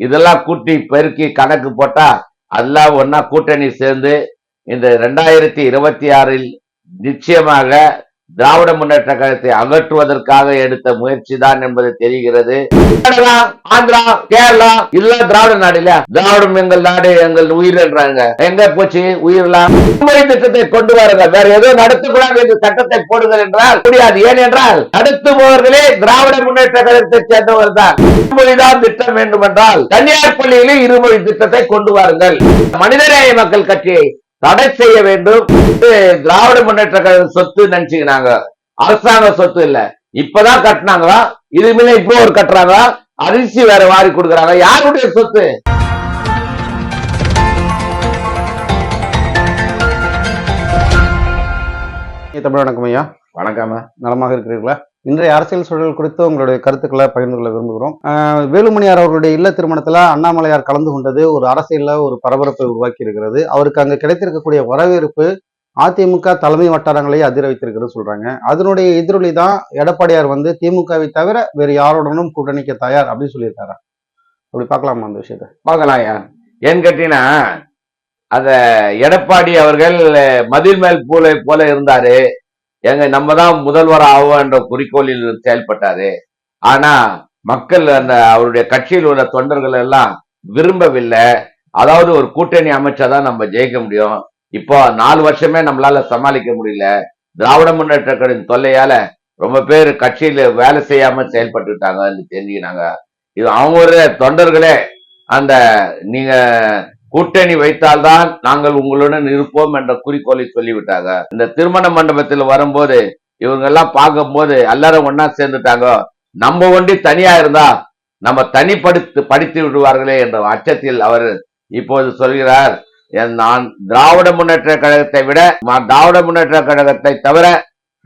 இதெல்லாம் கூட்டி பெருக்கி கணக்கு போட்டா அதெல்லாம் ஒன்னா கூட்டணி சேர்ந்து இந்த ரெண்டாயிரத்தி இருபத்தி ஆறில் நிச்சயமாக திராவிட முன்னேற்ற கழகத்தை அகற்றுவதற்காக எடுத்த முயற்சி தான் என்பது தெரிகிறது. ஆந்திரா கேரளா இல்ல திராவிட நாடு இல்ல திராவிடம் எங்கள் நாடு எங்கள் உயிர் என்றாங்க. எங்க போச்சு? உயிரெல்லாம் திட்டத்தை கொண்டு வாருங்க வேற ஏதோ நடத்தக்கூடாது என்று சட்டத்தை போடுங்கள் என்றால் முடியாது. ஏன் என்றால் நடத்துபவர்களே திராவிட முன்னேற்ற கழகத்தை சேர்ந்தவர் தான். இருமொழிதான் திட்டம் வேண்டும் என்றால் தனியார் பள்ளியிலே இருமொழி திட்டத்தை கொண்டு வாருங்கள். மனிதநேய மக்கள் கட்சியை தடை செய்ய வேண்டும் திராவிட முன்னேற்ற கழக சொத்து நினைச்சுக்கிறாங்க அரசாங்க சொத்து இல்ல. இப்பதான் கட்டினாங்களா? இது மேல இப்போ ஒரு கட்டுறாங்களா? அரிசி வேற வாரி கொடுக்கறாங்க. யாருடைய சொத்து? தமிழ் வணக்கம் ஐயா. வணக்கம். நலமாக இருக்கிறீர்களா? இன்றைய அரசியல் சூழல் குறித்து உங்களுடைய கருத்துக்களை பகிர்ந்து கொள்ள விரும்புகிறோம். வேலுமணியார் அவர்களுடைய இல்ல திருமணத்தில் அண்ணாமலையார் கலந்து கொண்டது ஒரு அரசியலில் ஒரு பரபரப்பை உருவாக்கி இருக்கிறது. அவருக்கு அங்கே கிடைத்திருக்கக்கூடிய வரவேற்பு அதிமுக தலைமை வட்டாரங்களை அதிர வைத்திருக்கிறது சொல்றாங்க. அதனுடைய எதிரொலி தான் எடப்பாடியார் வந்து திமுகவை தவிர வேறு யாருடனும் கூட்டணிக்க தயார் அப்படின்னு சொல்லியிருக்காரு? அப்படி பார்க்கலாமா அந்த விஷயத்தை? பார்க்கலாம் யார் ஏன்னு கேட்டீங்கன்னா அத எடப்பாடி அவர்கள் மதில் மேல் பூலை போல இருந்தாரு. எங்க நம்ம தான் முதல்வர் ஆவோம் என்ற குறிக்கோளில் செயல்பட்டாரு. ஆனா மக்கள் அந்த அவருடைய கட்சியில் உள்ள தொண்டர்கள் எல்லாம் விரும்பவில்லை. அதாவது ஒரு கூட்டணி அமைச்சாதான் நம்ம ஜெயிக்க முடியும். இப்போ நாலு வருஷமே நம்மளால சமாளிக்க முடியல. திராவிட முன்னேற்ற கழகத்தின் தொல்லையால ரொம்ப பேர் கட்சியில வேலை செய்யாம செயல்பட்டுட்டாங்கன்னு தெரிஞ்சுக்கினாங்க. இது அவங்க தொண்டர்களே. அந்த நீங்க கூட்டணி வைத்தால்தான் நாங்கள் உங்களுடன் இருப்போம் என்ற குறிக்கோளை சொல்லிவிட்டாங்க. இந்த திருமண மண்டபத்தில் வரும்போது இவங்க எல்லாம் பார்க்கும்போது எல்லாரும் ஒன்னா சேர்ந்துட்டாங்க. நம்ம ஒண்டி தனியா இருந்தா நம்ம தனிப்படுத்து படித்து விடுவார்களே என்ற அச்சத்தில் அவர் இப்போது சொல்கிறார். என் நான் திராவிட முன்னேற்ற கழகத்தை விட திராவிட முன்னேற்ற கழகத்தை தவிர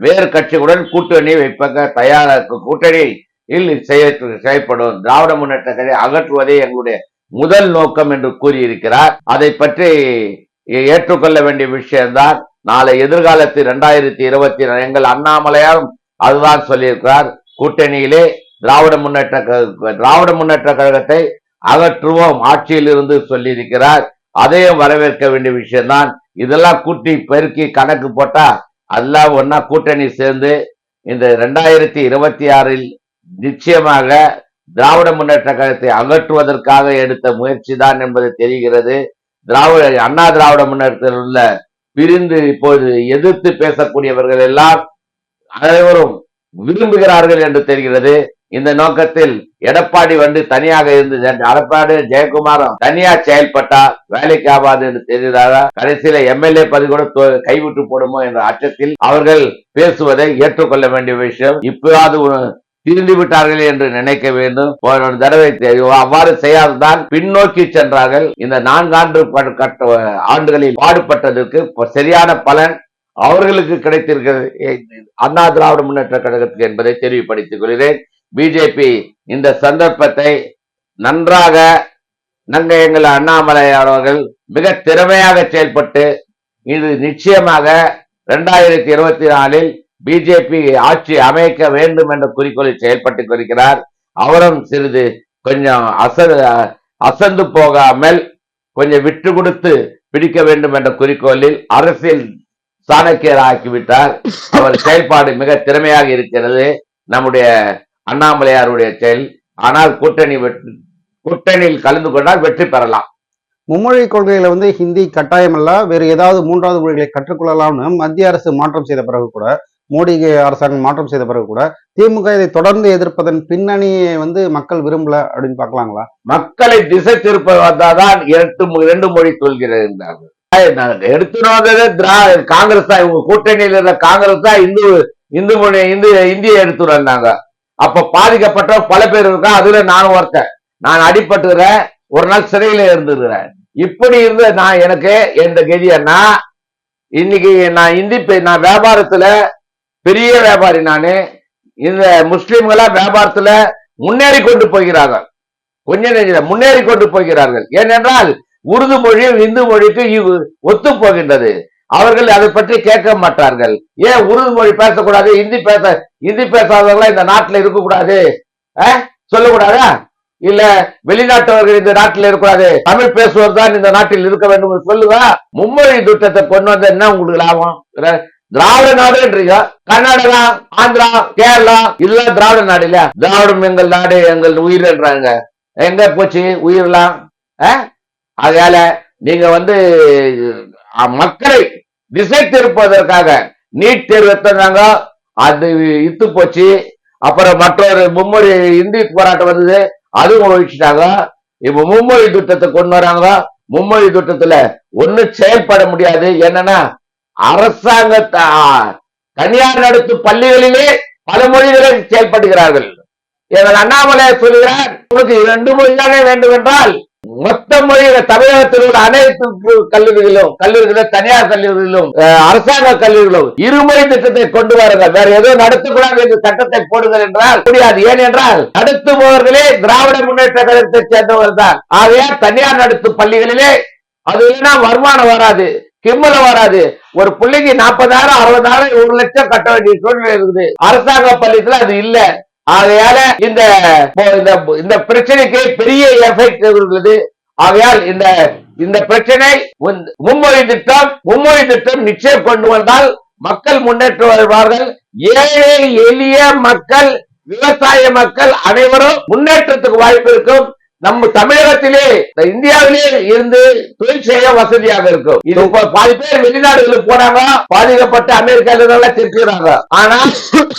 வேறு கட்சிகளுடன் கூட்டணி வைப்பக தயாராக கூட்டணி இல் செய்ய செய்யப்படும் திராவிட முன்னேற்ற கழகம் அகற்றுவதே எங்களுடைய முதல் நோக்கம் என்று கூறியிருக்கிறார். அதை பற்றி ஏற்றுக்கொள்ள வேண்டிய விஷயம்தான் நாளை எதிர்காலத்தில் இரண்டாயிரத்தி இருபத்தி எங்கள் அண்ணாமலையாரும் அதுதான் சொல்லியிருக்கிறார். கூட்டணியிலே திராவிட முன்னேற்ற கழக- திராவிட முன்னேற்ற கழகத்தை அகற்றுவோம் ஆட்சியில் இருந்து சொல்லியிருக்கிறார். அதையும் வரவேற்க வேண்டிய விஷயம்தான் இதெல்லாம் கூட்டி பெருக்கி கணக்கு போட்டா அதெல்லாம் ஒன்னா கூட்டணி சேர்ந்து இந்த ரெண்டாயிரத்தி இருபத்தி ஆறில் நிச்சயமாக திராவிட முன்னேற்ற கழகத்தை அகற்றுவதற்காக எடுத்த முயற்சி தான் என்பது தெரிகிறது. திராவிட அண்ணா திராவிட முன்னேற்றத்தில் உள்ள பிரிந்து இப்போது எதிர்த்து பேசக்கூடியவர்கள் எல்லாம் அனைவரும் விரும்புகிறார்கள் என்று தெரிகிறது. இந்த நோக்கத்தில் எடப்பாடி வந்து தனியாக இருந்து எடப்பாடி ஜெயக்குமாரும் தனியா செயல்பட்டா வேலைக்கு ஆகாது என்று தெரிகிறாரா கடைசியில எம்எல்ஏ பதவி கூட கைவிட்டு போடுமோ என்ற அச்சத்தில் அவர்கள் பேசுவதை ஏற்றுக்கொள்ள வேண்டிய விஷயம். இப்போது திருந்தி விட்டார்கள் என்று நினைக்க வேண்டும். போன தடவை அவ்வாறு செய்யாததான் பின்னோக்கி சென்றார்கள். இந்த நான்காண்டு கட்ட ஆண்டுகளில் பாடுபட்டதற்கு சரியான பலன் அவர்களுக்கு கிடைத்திருக்கிறது. அண்ணா திராவிட முன்னேற்ற கழகத்துக்கு என்பதை தெரிவுபடுத்திக் கொள்கிறேன். பிஜேபி இந்த சந்தர்ப்பத்தை நன்றாக நங்க எங்கள் அண்ணாமலை அவர்கள் மிக திறமையாக செயல்பட்டு இது நிச்சயமாக இரண்டாயிரத்தி இருபத்தி நாலில் பிஜேபி ஆட்சி அமைக்க வேண்டும் என்ற குறிக்கோளில் செயல்பட்டுக் கொண்டிருக்கிறார். அவரும் சிறிது கொஞ்சம் அச அசந்து போகாமல் கொஞ்சம் விட்டு கொடுத்து பிடிக்க வேண்டும் என்ற குறிக்கோளில் அரசியல் சாணக்கியர் ஆக்கிவிட்டார் அவர் செயல்பாடு மிக திறமையாக இருக்கிறது. நம்முடைய அண்ணாமலையாருடைய செயல். ஆனால் கூட்டணி வெற்றி கூட்டணியில் கலந்து கொண்டால் வெற்றி பெறலாம். மும்மொழி கொள்கையில வந்து ஹிந்தி கட்டாயம் அல்ல வேறு ஏதாவது மூன்றாவது மொழிகளை கற்றுக்கொள்ளலாம்னு மத்திய அரசு மாற்றம் செய்த பிறகு கூட மோடி அரசாங்கம் மாற்றம் செய்த பிறகு கூட திமுக இதை தொடர்ந்து எதிர்ப்பதன் பின்னணியை வந்து மக்கள் விரும்பல அப்படின்னு பார்க்கலாங்களா? மக்களை திசை திருப்ப வந்தாதான் எட்டு இரண்டு மொழி சொல்கிறார்கள் எடுத்து வந்தது திரா காங்கிரஸ் தான் இவங்க கூட்டணியில் இருந்த காங்கிரஸ் தான் இந்து இந்து மொழி இந்து இந்திய எடுத்து வந்தாங்க அப்ப பாதிக்கப்பட்ட பல பேர் இருக்கா? அதுல நானும் ஒருத்தன். நான் அடிபட்டுறேன் ஒரு நாள் சிறையில இருந்துருக்கிறேன் இப்படி இருந்த நான் எனக்கு எந்த கெதியன்னா இன்னைக்கு நான் இந்தி நான் வியாபாரத்துல பெரிய வியாபாரி நானு. இந்த முஸ்லிம்களா வியாபாரத்துல முன்னேறி கொண்டு போகிறார்கள். கொஞ்ச நெஞ்சில முன்னேறி கொண்டு போகிறார்கள். ஏனென்றால் உருது மொழியும் இந்து மொழிக்கு இவ்- ஒத்து போகின்றது. அவர்கள் அதை பற்றி கேட்க மாட்டார்கள். ஏன் உருது மொழி பேசக்கூடாது? இந்தி பேச இந்தி பேசாதவங்களா இந்த நாட்டுல இருக்கக்கூடாது? சொல்லக்கூடாதா? இல்ல வெளிநாட்டவர்கள் இந்த நாட்டில் இருக்கக்கூடாது. தமிழ் பேசுவோர் தான் இந்த நாட்டில் இருக்க வேண்டும் என்று சொல்லுவா மும்மொழி திட்டத்தை கொண்டு வந்த என்ன உங்களுக்கு லாபம்? திராவிட நாடுன்றீங்க கர்நாடகா ஆந்திரா கேரளா இதெல்லாம் திராவிட நாடு இல்ல திராவிடம் எங்கள் நாடு எங்கள் உயிர்ன்றாங்க எங்க போச்சு உயிரெல்லாம்? அஹ்? அதனால நீங்க வந்து மக்களை திசை திருப்பதற்காக நீட் தேர்வு எத்தனாங்க அது இத்து போச்சு. அப்புறம் மற்றொரு மும்மொழி இந்தி போராட்டம் வந்தது. அதுவும் ஒழிச்சிட்டாங்க. இப்ப மும்மொழி திட்டத்தை கொண்டு வராங்க. மும்மொழி திட்டத்துல ஒண்ணும் செயல்பட முடியாது. என்னன்னா அரசாங்க தனியார் நடத்தும் பள்ளிகளிலே பல மொழிகளை செயல்படுகிறார்கள். எங்கள் அண்ணாமலை சொல்கிறார் உனக்கு இரண்டு மொழிதானே வேண்டும் என்றால் மொத்த மொழிகள் தமிழகத்தில் உள்ள அனைத்து கல்லூரிகளும் கல்லூரிகளிலும் கல்லூரிகளும் தனியார் கல்லூரிகளிலும் அரசாங்க கல்லூரிகளும் இருமொழி திட்டத்தை கொண்டு வாருங்கள். வேற ஏதோ நடத்தக்கூடாது என்று சட்டத்தை போடுங்கள் என்றால் முடியாது. ஏன் என்றால் நடத்துபவர்களே திராவிட முன்னேற்ற கழகத்தை சேர்ந்தவர் தான். ஆகையால் தனியார் நடத்தும் பள்ளிகளிலே அது இல்லைன்னா வருமானம் வராது. கிம்மல வராது. ஒரு பிள்ளைக்கு நாற்பதாயிரம் அறுபதாயிரம் ஒரு லட்சம் கட்ட வேண்டிய சூழ்நிலை இருக்குது. அரசாங்க பள்ளித்துல அது இல்ல. ஆகையால இந்த இந்த பிரச்சனைக்கு பெரிய எஃபெக்ட் உள்ளது ஆகையால் இந்த இந்த பிரச்சனை மும்மொழி திட்டம் மும்மொழி திட்டம் நிச்சயம் கொண்டு வந்தால் மக்கள் முன்னேற்றம் வருவார்கள் ஏழை எளிய மக்கள் விவசாய மக்கள் அனைவரும் முன்னேற்றத்துக்கு வாய்ப்பு இருக்கும். நம்ம தமிழகத்திலே இந்தியாவிலே இருந்து தொழில் செய்ய வசதியாக இருக்கும். இது பாதி பேர் வெளிநாடுகளுக்கு போனாங்க பாதிக்கப்பட்ட அமெரிக்கால திருக்கிறாங்க ஆனால்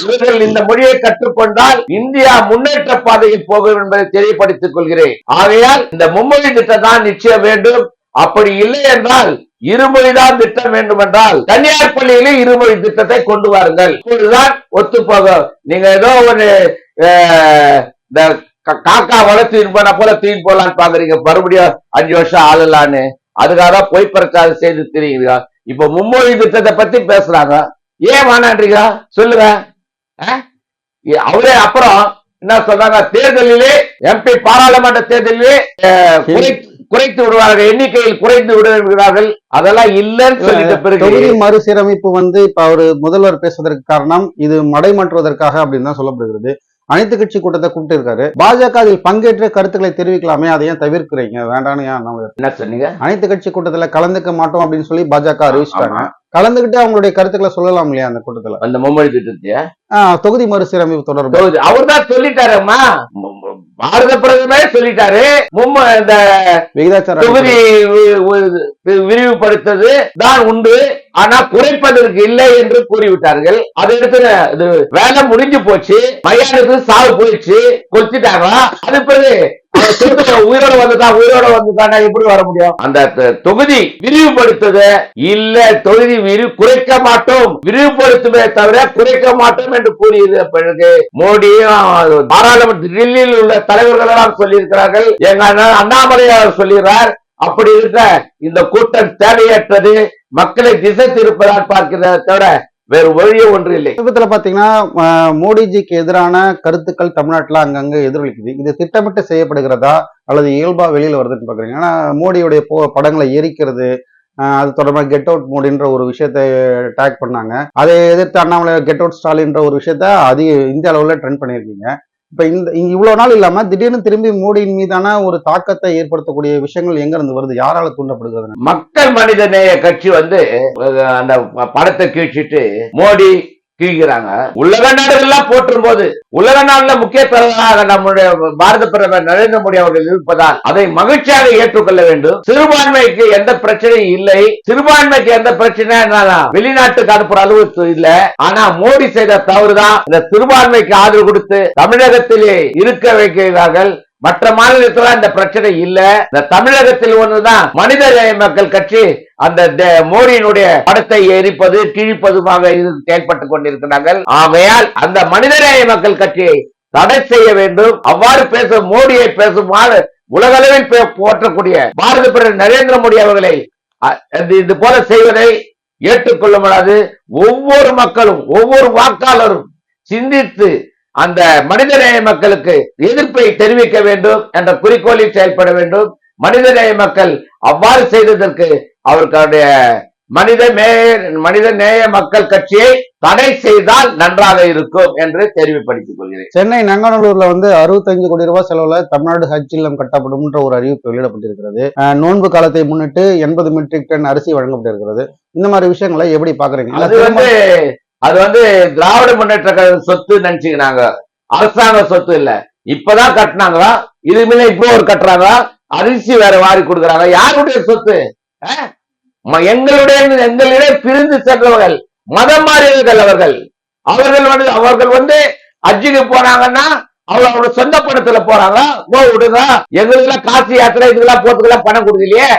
இவர்கள் இந்த மொழியை கற்றுக்கொண்டால் இந்தியா முன்னேற்ற பாதையில் போகும் என்பதை தெரியப்படுத்திக் கொள்கிறேன். ஆகையால் இந்த மும்மொழி திட்டம் தான் நிச்சயம் வேண்டும். அப்படி இல்லை என்றால் இருமொழிதான் திட்டம் வேண்டும் என்றால் தனியார் பள்ளியிலே இருமொழி திட்டத்தை கொண்டு வாருங்கள். இப்பொழுதுதான் ஒத்துப்போகும் நீங்க ஏதோ ஒரு அஹ், இந்த காக்கா வளர்த்து இருப்பான போல தூக்கி போடலான்னு பாக்குறீங்க. மறுபடியும் அஞ்சு வருஷம் ஆளலான்னு. அதுக்காக தான் பொய் பிரச்சாரம் செய்து தெரியுங்க இப்ப மும்மொழி திட்டத்தை பத்தி பேசுறாங்க. ஏன் வேணான்றீங்க? சொல்லுங்க. அவரே அப்புறம் என்ன சொல்றாங்க? தேர்தலிலே எம்பி பாராளுமன்ற தேர்தலிலே குறைத்து விடுவார்கள். எண்ணிக்கையில் குறைத்து விடுகிறார்கள். அதெல்லாம் இல்லைன்னு சொல்லிட்ட பிறகு தொகுதி மறுசீரமைப்பு வந்து இப்ப அவரு முதல்வர் பேசுவதற்கு காரணம் இது மடைமாற்றுவதற்காக அப்படின்னு தான் சொல்லப்படுகிறது. அனைத்து கட்சி கூட்டத்தை கூப்பிட்டு இருக்காரு. பாஜக அதில் பங்கேற்ற கருத்துக்களை தெரிவிக்கலாமே அதை ஏன் தவிர்க்கிறீங்க? வேண்டாம்னு ஏன் என்ன சொன்னீங்க? அனைத்து கட்சி கூட்டத்துல கலந்துக்க மாட்டோம் அப்படின்னு சொல்லி பாஜக அறிவிச்சிட்டாங்க. கலந்துகிட்டு அவங்களுடைய கருத்துக்களை சொல்லலாம் இல்லையா அந்த கூட்டத்துல? அந்த மும்மொழி திட்டத்தைய தொகுதி மறுசீரமைப்பு தொடர்பு அவர் தான் சொல்லிட்டாருமா பாரத பிரதமரே சொல்லிட்டாரு. மும்ம இந்த தொகுதி விரிவுபடுத்தது தான் உண்டு. ஆனா குறைப்பதற்கு இல்லை என்று கூறிவிட்டார்கள். அதை எடுத்து வேலை முடிஞ்சு போச்சு. மையானுக்கு சாவு போயிடுச்சு. கொத்திட்டாங்க அது பிறகு உயிரோட வந்துட்டான் உயிரோட வந்துட்டானா எப்படி வர முடியும்? அந்த தொகுதி விரிவுபடுத்தது இல்ல தொகுதி விரிவு குறைக்க மாட்டோம். விரிவுபடுத்துமே தவிர குறைக்க மாட்டோம் என்று கூறியது பிறகு மோடியும் பாராளுமன்ற டெல்லியில் உள்ள தலைவர்கள் எல்லாம் சொல்லியிருக்கிறார்கள். எங்க அண்ணாமலையார் சொல்லுகிறார் அப்படி இருக்க இந்த கூட்டம் தேவையற்றது. மக்களை திசை திருப்பதால் பார்க்கிறத தவிர வேறு வழியே ஒன்று இல்லை. சமீபத்தில் பார்த்தீங்கன்னா மோடிஜிக்கு எதிரான கருத்துக்கள் தமிழ்நாட்டில் அங்கங்கே எதிரொலிக்குது. இது திட்டமிட்டு செய்யப்படுகிறதா அல்லது இயல்பா வெளியில் வருதுன்னு பார்க்குறீங்க ஆனால் மோடியுடைய போ படங்களை எரிக்கிறது அது தொடர்பாக கெட் அவுட் மோடின்ற ஒரு விஷயத்தை டேக் பண்ணாங்க. அதை எதிர்த்து அண்ணாமலை கெட் அவுட் ஸ்டாலின்ற ஒரு விஷயத்த அதிக இந்திய அளவில் ட்ரெண்ட் பண்ணியிருக்கீங்க. இப்ப இந்த இவ்வளவு நாள் இல்லாம திடீர்னு திரும்பி மோடியின் மீதான ஒரு தாக்கத்தை ஏற்படுத்தக்கூடிய விஷயங்கள் எங்க இருந்து வருது? யாரால தூண்டப்படுகிறது? மக்கள் மனித நேய கட்சி வந்து அந்த படத்தை கீழ்ச்சிட்டு மோடி கீழ்கிறாங்க. உலக நாடுகள்லாம் போற்றும் போது உலக நாடுல முக்கிய தலைவராக நம்முடைய பாரத பிரதமர் நரேந்திர மோடி அவர்கள் இருப்பதால் அதை மகிழ்ச்சியாக ஏற்றுக்கொள்ள வேண்டும். சிறுபான்மைக்கு எந்த பிரச்சனையும் இல்லை. சிறுபான்மைக்கு எந்த பிரச்சனை வெளிநாட்டுக்கு அனுப்புற அளவுக்கு இல்ல. ஆனா மோடி செய்த தவறுதான் இந்த சிறுபான்மைக்கு ஆதரவு கொடுத்து தமிழகத்திலே இருக்க வைக்கிறார்கள். மற்ற மாநிலத்துல இந்த பிரச்சனை இல்ல. இந்த தமிழகத்தில் ஒண்ணுதான் மனித மக்கள் கட்சி அந்த தே- மோடியினுடைய படத்தை எரிப்பது கிழிப்பதுமாக இது செயல்பட்டுக் கொண்டிருக்கிறார்கள். ஆகையால் அந்த மனிதநேய மக்கள் கட்சியை தடை செய்ய வேண்டும். அவ்வாறு பேச மோடியை பேசுமாறு உலகளவில் போற்றக்கூடிய பாரத பிரதமர் நரேந்திர மோடி அவர்களை இது போல செய்வதை ஏற்றுக்கொள்ள முடியாது. ஒவ்வொரு மக்களும் ஒவ்வொரு வாக்காளரும் சிந்தித்து அந்த மனிதநேய மக்களுக்கு எதிர்ப்பை தெரிவிக்க வேண்டும் என்ற குறிக்கோளில் செயல்பட வேண்டும். மனிதநேய மக்கள் அவ்வாறு செய்ததற்கு அவர்களுடைய மனித நேய மனித நேய மக்கள் கட்சியை தடை செய்தால் நன்றாக இருக்கும் என்று தெரிவுபடுத்திக் கொள்கிறேன். சென்னை நங்கநல்லூர்ல வந்து அறுபத்தஞ்சு கோடி ரூபாய் செலவுல தமிழ்நாடு ஹஜ் இல்லம் கட்டப்படும்ன்ற ஒரு அறிவிப்பு வெளியிடப்பட்டிருக்கிறது. நோன்பு காலத்தை முன்னிட்டு எண்பது மெட்ரிக் டன் அரிசி வழங்கப்பட்டிருக்கிறது. இந்த மாதிரி விஷயங்களை எப்படி பாக்குறீங்க? அது வந்து அது வந்து திராவிட முன்னேற்ற கழக சொத்து நினைச்சுக்கிறாங்க. அரசாங்க சொத்து இல்ல. இப்பதான் கட்டினாங்களா? இதுமே இப்போ ஒரு கட்டுறாங்க அரிசி வேற வாரி கொடுக்குறாங்க. யாருடைய சொத்து? எங்களுடைய எங்களிடையே பிரிந்து சென்றவர்கள் மதம் மாறியவர்கள் அவர்கள். அவர்கள் வந்து அவர்கள் வந்து அஜிக்கு போனாங்கன்னா அவங்களோட சொந்த பணத்துல போறாங்க போ விடுங்க எங்களுக்கு காசி யாத்திரை இதுக்கெல்லாம் போறதுக்கெல்லாம் பணம் கொடுக்கலையே.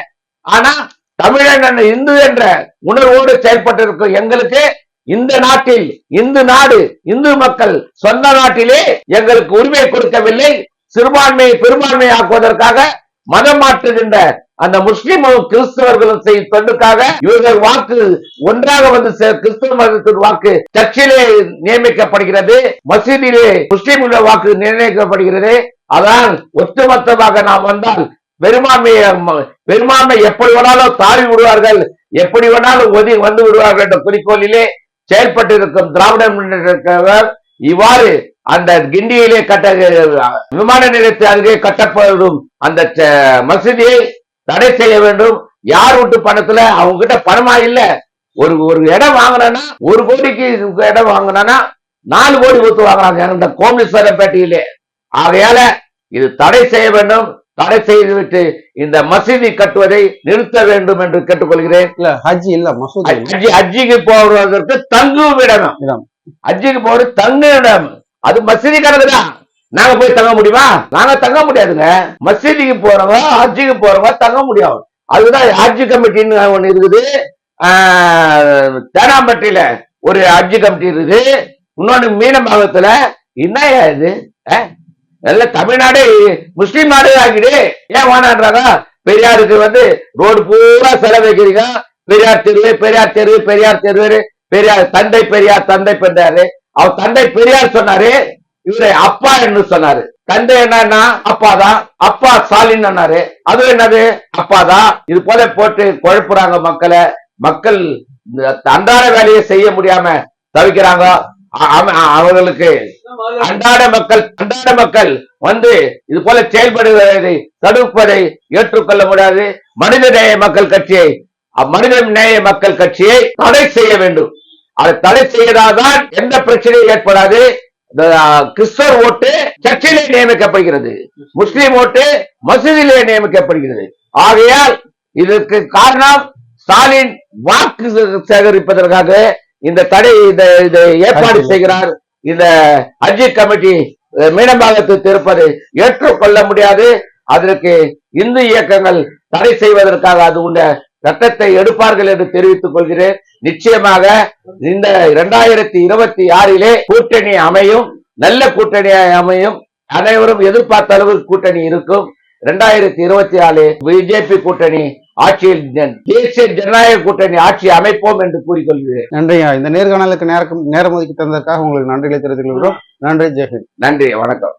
ஆனா தமிழன் இந்து என்ற உணர்வோடு செயல்பட்டு இருக்கும் எங்களுக்கு இந்த நாட்டில் இந்து நாடு இந்து மக்கள் சொந்த நாட்டிலே எங்களுக்கு உரிமை கொடுக்கவில்லை. சிறுபான்மையை பெரும்பான்மை ஆக்குவதற்காக மதம் மாற்றுகின்ற அந்த முஸ்லிமும் கிறிஸ்தவர்களும் செய்யும் தொண்டுக்காக இவர்கள் வாக்கு ஒன்றாக வந்து கிறிஸ்தவ மதத்தின் வாக்கு சர்ச்சிலே நியமிக்கப்படுகிறது. மசீதியிலே முஸ்லிம்கள வாக்கு நிர்ணயிக்கப்படுகிறது. அதான் ஒட்டுமொத்தமாக நாம் வந்தால் பெரும்பான்மையை பெரும்பான்மை எப்படி வேணாலும் தாவி விடுவார்கள் எப்படி வேணாலும் ஒதுங்கி வந்து விடுவார்கள் என்ற குறிக்கோளிலே செயல்பட்டு இருக்கும் திராவிட முன்னேற்ற இவ்வாறு அந்த கிண்டியிலே கட்ட விமான நிலையத்தை அருகே கட்டப்படும் அந்த மசூதியை தடை செய்ய வேண்டும். யார் வீட்டு பணத்துல? அவங்க கிட்ட பணமா இல்ல. ஒரு ஒரு இடம் வாங்கினா ஒரு கோடிக்கு இடம் வாங்கினா நாலு கோடி கொடுத்து வாங்குறாங்க. இந்த கோமீஸ்வரப்பேட்டையிலே ஆகையால இது தடை செய்ய வேண்டும். தடை செய்துவிட்டு இந்த மசூதி கட்டுவதை நிறுத்த வேண்டும் என்று கேட்டுக்கொள்கிறேன். இல்ல ஹஜ் இல்ல மசூதி அஜிக்கு போவதற்கு தங்கும் இடம் இடம். அஜிக்கு போறது தங்கு இடம். அது மசூதி கணக்குதான் நாங்க போய் தங்க முடியுமா? நாங்க தங்க முடியாதுங்க. மசூதிக்கு போறவங்க ஹஜ்ஜிக்கு போறவங்க தங்க முடியும் அதுதான் ஹஜ் கமிட்டின்னு ஒண்ணு இருக்குது. தேனாம்பட்டியில ஒரு ஹஜ் கமிட்டி இருக்குது. இன்னொன்னு மீனம்பாக்கத்துல. என்னய்யா இது? நல்ல தமிழ்நாடு முஸ்லீம் நாடு ஆகிடு. ஏன் வேணான்றாங்க பெரியாருக்கு வந்து ரோடு பூரா செலவைக்கிறீங்க பெரியார் தெருவு பெரியார் தெருவு பெரியார் தெருவு பெரியார் தந்தை பெரியார் தந்தை பெரியாரு அவர் தந்தை பெரியார் சொன்னாரு இவரை அப்பா என்று சொன்னாரு. தந்தை என்னன்னா அப்பா தான். அப்பா ஸ்டாலின் சொன்னாரு. அது என்னது? அப்பா தான். இது போல போட்டு குழப்புறாங்க மக்களை. மக்கள் இந்த அன்றாட வேலையை செய்ய முடியாம தவிக்கிறாங்க. அவ- அவர்களுக்கு அன்றாட மக்கள் அன்றாட மக்கள் வந்து இது போல செயல்படுவதை தடுப்பதை ஏற்றுக்கொள்ள முடியாது. மனித நேய மக்கள் கட்சியை அ- மனித நேய மக்கள் கட்சியை தடை செய்ய வேண்டும். அதை தடை செய்வதால்தான் எந்த பிரச்சனையும் ஏற்படாது. இந்த, அ, கிறிஸ்தவ ஓட்டு சர்ச்சிலே நியமிக்கப்படுகிறது. முஸ்லிம் ஓட்டு மசூதியிலே நியமிக்கப்படுகிறது. ஆகையால் இதற்கு காரணம் ஸ்டாலின் வாக்கு சேகரிப்பதற்காக இந்த தடை இந்த இதை ஏற்பாடு. செய்கிறார். இந்த அஜி கமிட்டி மீனம்பாகத்து திருப்பதை ஏற்றுக்கொள்ள முடியாது. அதற்கு இந்து இயக்கங்கள் தடை செய்வதற்காக அது உள்ள சட்டத்தை எடுப்பார்கள் என்று தெரிவித்துக் கொள்கிறேன். நிச்சயமாக இந்த இரண்டாயிரத்தி இருபத்தி ஆறிலே கூட்டணி அமையும். நல்ல கூட்டணி அமையும். அனைவரும் எதிர்பார்த்த அளவு கூட்டணி இருக்கும். இரண்டாயிரத்தி இருபத்தி ஆறு பிஜேபி கூட்டணி ஆட்சியில் தேசிய ஜனநாயக கூட்டணி ஆட்சி அமைப்போம் என்று கூறிக்கொள்கிறேன். நன்றியா இந்த நேர்காணலுக்கு நேரம் நேரம் ஒதுக்கி தந்ததற்காக உங்களுக்கு நன்றிகளை தெரிவித்துக் கொள்கிறோம். நன்றி. ஜெயஹிந்த் நன்றி. வணக்கம்.